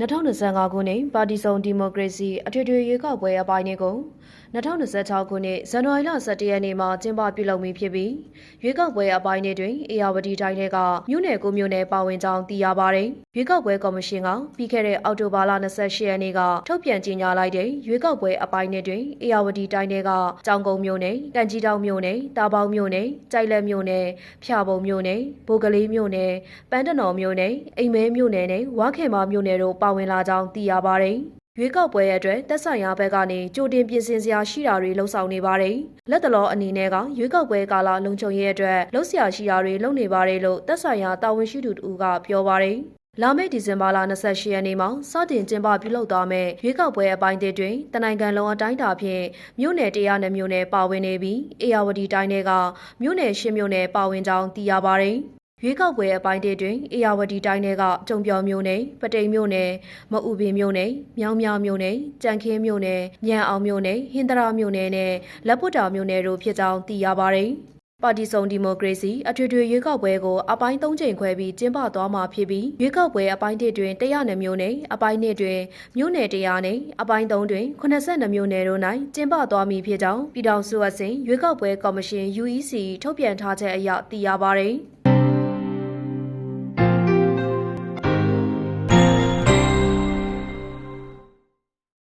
2025ခုနှစ်ပါတီစုံဒီမိုကရေစီအထွေထွေရွေးကောက်ပွဲအပိုင်းတွေကို2026ခုနှစ်ဇန်နဝါရီလ17ရက်နေ့မှာကျင်းပပြုလုပ်မည်ဖြစ်ပြီးရွေးကောက်ပွဲအပိုင်းတွေတွင်အေယာဝတီတိုင်းတွေကမြို့နယ်ကိုမြို့နယ်ပါဝင်ကြောင်းသိရပါတယ်။ရွေးကောက်ပွဲကော်မရှင်ကပြီးခဲ့တဲ့အောက်တိုဘာလ28ရက်နေ့ကထုတ်ပြန်ကြေညာလိုက်တဲ့ရွေးကောက်ပွဲအပိုင်းတွေတွင်အေယာဝတီတိုင်းတွေကကြောင်ကုန်းမြို့နယ်၊ကံကြီးတောင်မြို့နယ်၊တာပေါင်းမြို့နယ်၊ကြိုက်လက်မြို့နယ်၊ဖျာပုံမြို့နယ်၊ဘိုကလေးမြို့နယ်၊ပန်းတနော်မြို့နယ်၊အိမ်မဲမြို့နယ်နဲ့ဝါခေမာမြို့နယ်တို့ပါဝင်လာကြောင်းသိရပါတယ်။ရွေးကောက်ပွဲရဲ့အတွက်တက်ဆိုင်ရာဘက်ကနေကြိုတင်ပြင်ဆင်စရာရှိတာတွေလှုံ့ဆော်နေပါတယ်။လက်တလောအနေနဲ့ကရွေးကောက်ပွဲကာလလုံခြုံရေးအတွက်လှုပ်ရှားရှိတာတွေလုပ်နေပါတယ်လို့တက်ဆိုင်ရာတာဝန်ရှိသူတူကပြောပါတယ်။လာမယ့်ဒီဇင်ဘာလ28ရက်နေ့မှာစတင်ကျင်းပပြုလုပ်သွားမယ့်ရွေးကောက်ပွဲအပိုင်းတွင်တနိုင်ငံလုံးအတိုင်းအတာဖြင့်မြို့နယ်100နဲ့မြို့နယ်ပါဝင်နေပြီးအေယာဝတီတိုင်းတွေကမြို့နယ်10မြို့နယ်ပါဝင်ကြောင်းသိရပါတယ်။ ရွေးကောက်ပွဲအပိုင်းတွင်အေယာဝတီတိုင်းတွေကကြုံပြော်မြို့နယ်ပတိန်မြို့နယ်မအူပင်မြို့နယ်မြောင်းမြမြို့နယ်ကြံခင်းမြို့နယ်ညံအောင်မြို့နယ်ဟင်္ဒရာမြို့နယ်နဲ့လက်ပွတ်တာမြို့နယ်တို့ဖြစ်ကြောင်းသိရပါတယ်။ပါတီစုံဒီမိုကရေစီအထွေထွေရွေးကောက်ပွဲကိုအပိုင်း၃ချိန်ခွဲပြီးကျင်းပသွားမှာဖြစ်ပြီးရွေးကောက်ပွဲအပိုင်း၁တွင်100နယ်မြို့နယ်အပိုင်း၂တွင်မြို့နယ်100နယ်အပိုင်း၃တွင်82မြို့နယ်တို့၌ကျင်းပသွားမည်ဖြစ်ကြောင်းပြည်ထောင်စုအဆင့်ရွေးကောက်ပွဲကော်မရှင် UEC ထုတ်ပြန်ထားချက်အရသိရပါတယ်။